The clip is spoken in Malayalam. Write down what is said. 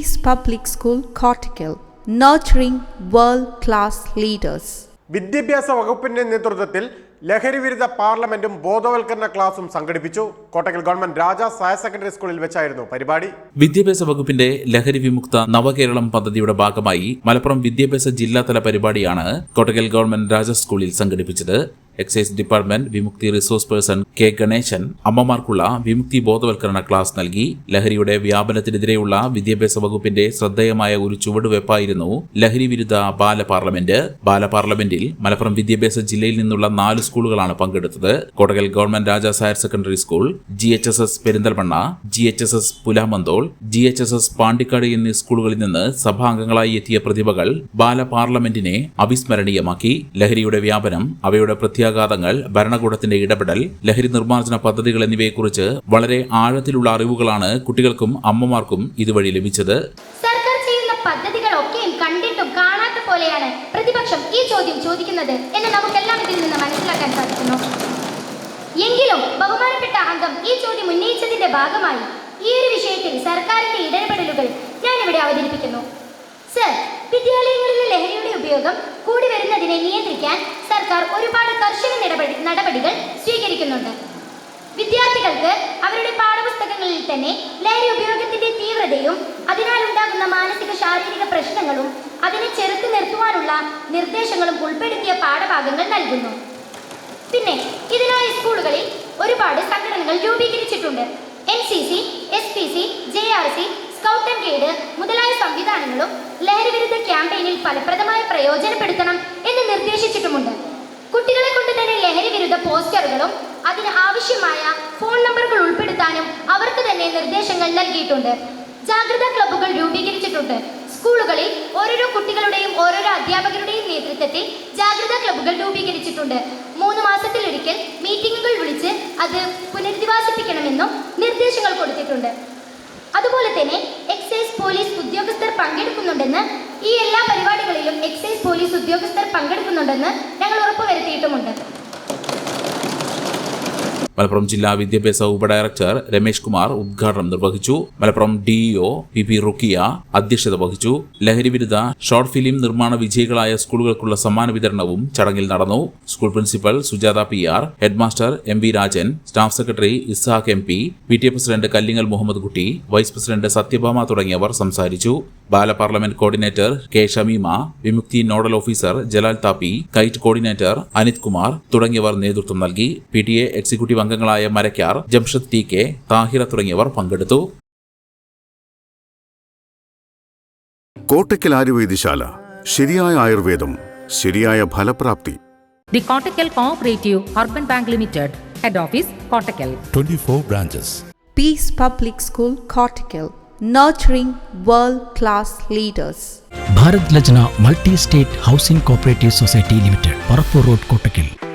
Peace Public School, Cortical, nurturing world class leaders. വിദ്യാഭ്യാസ വകുപ്പിന്റെ നേതൃത്വത്തിൽ ലഹരിവിരുദ്ധ പാർലമെന്റും ബോധവൽക്കരണ ക്ലാസും സംഘടിപ്പിച്ചു. Kottakkal government Rajas higher secondary സ്കൂളിൽ വെച്ചായിരുന്നു പരിപാടി. വിദ്യാഭ്യാസ വകുപ്പിന്റെ ലഹരി വിമുക്ത നവകേരളം പദ്ധതിയുടെ ഭാഗമായി മലപ്പുറം വിദ്യാഭ്യാസ ജില്ലാതല പരിപാടിയാണ് കോട്ടക്കൽ ഗവൺമെന്റ് രാജാസ് സ്കൂളിൽ സംഘടിപ്പിച്ചത്. Excise department Vimukthi resource person K Ganesan അമ്മമാർക്കുള്ള Vimukthi ബോധവൽക്കരണ ക്ലാസ് നൽകി. ലഹരിയുടെ വ്യാപനത്തിനെതിരെയുള്ള വിദ്യാഭ്യാസ വകുപ്പിന്റെ ശ്രദ്ധേയമായ ഒരു ചുവടുവെപ്പായിരുന്നു ലഹരി വിരുദ്ധ ബാല പാർലമെന്റ്. ബാല പാർലമെന്റിൽ മലപ്പുറം വിദ്യാഭ്യാസ ജില്ലയിൽ നിന്നുള്ള നാല് സ്കൂളുകളാണ് പങ്കെടുത്തത്. Kottakkal government Rajas higher secondary school G H S S Perinthalmanna G H S S Pulamanthole G H S S Pandikkad എന്നീ സ്കൂളുകളിൽ നിന്ന് സഭാംഗങ്ങളായി എത്തിയ പ്രതിഭകൾ ബാല പാർലമെന്റിനെ അവിസ്മരണീയമാക്കി. ലഹരിയുടെ വ്യാപനം അവയുടെ പ്രത്യാഘാതങ്ങൾ ഭരണകൂടത്തിന്റെ ഇടപെടൽ ലഹരി നിർമ്മാർജന പദ്ധതികൾ എന്നിവയെക്കുറിച്ച് വളരെ ആഴത്തിലുള്ള അറിവുകളാണ് കുട്ടികൾക്കും അമ്മമാർക്കും ഇതുവഴി ലഭിച്ചത്. സർക്കാർ ചെയ്യുന്ന പദ്ധതികളൊക്കെയും കണ്ടിട്ടും കാണാത്ത പോലെയാണ് പ്രതിപക്ഷം ഈ ചോദ്യം ചോദിക്കുന്നത് എന്ന് നമുക്കെല്ലാം ഇതിൽ നിന്ന് മനസ്സിലാക്കാൻ സാധിക്കുന്നു. എങ്കിലും ബഹുമാനപ്പെട്ട അംഗം ഈ ചോദ്യം ഉന്നയിച്ചതിന്റെ ഭാഗമായി ഈ ഒരു വിഷയത്തിൽ സർക്കാരിന്റെ ഇടപെടലുകൾ ഞാനിവിടെ അവതരിപ്പിക്കുന്നു. സർ വിദ്യാലയങ്ങളിലെ ലഹരിയുടെ ഉപയോഗം വരുന്നതിനെ നിയന്ത്രിക്കാൻ സർക്കാർ ഒരുപാട് കർശന നടപടി നടപടികൾ സ്വീകരിക്കുന്നുണ്ട്. വിദ്യാർത്ഥികൾക്ക് അവരുടെ പാഠപുസ്തകങ്ങളിൽ തന്നെ ലഹരി ഉപയോഗത്തിന്റെ തീവ്രതയും അതിനാൽ ഉണ്ടാകുന്ന മാനസിക ശാരീരിക പ്രശ്നങ്ങളും അതിനെ ചെറുത്തു നിർത്തുവാനുള്ള നിർദ്ദേശങ്ങളും ഉൾപ്പെടുത്തിയ പാഠഭാഗങ്ങൾ നൽകുന്നു. പിന്നെ ഇതിനായി സ്കൂളുകളിൽ ഒരുപാട് സംഘടനകൾ രൂപീകരിച്ചിട്ടുണ്ട്. N C C S P C J R C scout and guide മുതലായ സംവിധാനങ്ങളും ലഹരി വിരുദ്ധ ക്യാമ്പയിനിൽ ഫലപ്രദമായി പ്രയോജനപ്പെടുത്തണം എന്ന് നിർദ്ദേശിച്ചിട്ടുമുണ്ട്. കുട്ടികളെ കൊണ്ട് തന്നെ ലഹരി വിരുദ്ധ പോസ്റ്ററുകളും അതിന് ആവശ്യമായ ഫോൺ നമ്പറുകൾ ഉൾപ്പെടുത്താനും അവർക്ക് തന്നെ നിർദ്ദേശങ്ങൾ നൽകിയിട്ടുണ്ട്. ജാഗ്രതാ ക്ലബ്ബുകൾ രൂപീകരിച്ചിട്ടുണ്ട്. സ്കൂളുകളിൽ ഓരോരോ കുട്ടികളുടെയും ഓരോരോ അധ്യാപകരുടെയും നേതൃത്വത്തിൽ ജാഗ്രതാ ക്ലബ്ബുകൾ രൂപീകരിച്ചിട്ടുണ്ട്. മൂന്ന് മാസത്തിലൊരിക്കൽ മീറ്റിംഗുകൾ വിളിച്ച് അത് പുനരധിവാസിപ്പിക്കണമെന്നും നിർദ്ദേശങ്ങൾ കൊടുത്തിട്ടുണ്ട്. അതുപോലെ തന്നെ എക്സൈസ് പോലീസ് ഉദ്യോഗസ്ഥർ പങ്കെടുക്കുന്നുണ്ടെന്ന് ഈ എല്ലാ പരിപാടികളിലും എക്സൈസ് പോലീസ് ഉദ്യോഗസ്ഥർ പങ്കെടുക്കുന്നുണ്ടെന്ന് ഞങ്ങൾ ഉറപ്പുവരുത്തിയിട്ടുമുണ്ട്. മലപ്പുറം ജില്ലാ വിദ്യാഭ്യാസ ഉപഡയറക്ടർ രമേശ് കുമാർ ഉദ്ഘാടനം നിർവഹിച്ചു. Malappuram DEO P P Rukkiya അധ്യക്ഷത വഹിച്ചു. ലഹരി വിരുദ്ധ ഷോർട്ട് ഫിലിം നിർമ്മാണ വിജയികളായ സ്കൂളുകൾക്കുള്ള സമ്മാന വിതരണവും ചടങ്ങിൽ നടന്നു. School principal Sujatha P R headmaster M V Rajan staff secretary Ishaq M P P T A president Kallingal Muhammad Kutty vice president Sathyabhama തുടങ്ങിയവർ സംസാരിച്ചു. ബാല parliament coordinator K Shameema Vimukthi nodal officer Jalal Thappi kite coordinator Anith Kumar തുടങ്ങിയവർ നേതൃത്വം നൽകി. പി ടി എ എക്സിക്യൂട്ടീവ് അംഗങ്ങളായ മരക്കാർ ജംഷദ് ടി കെ താഹിറ തുടങ്ങിയവർ പങ്കെടുത്തു. കോട്ടയ്ക്കൽ ആയുർവേദശാല ശരിയായ ആയുർവേദം ശരിയായ ഫലപ്രാപ്തി. The Kottakkal cooperative urban bank limited head office Kottakkal 24 branches. Peace public school Cortical, nurturing world class leaders. Bharat Lajna Multi State Housing Cooperative Society Limited, Parapur Road, Kotakil.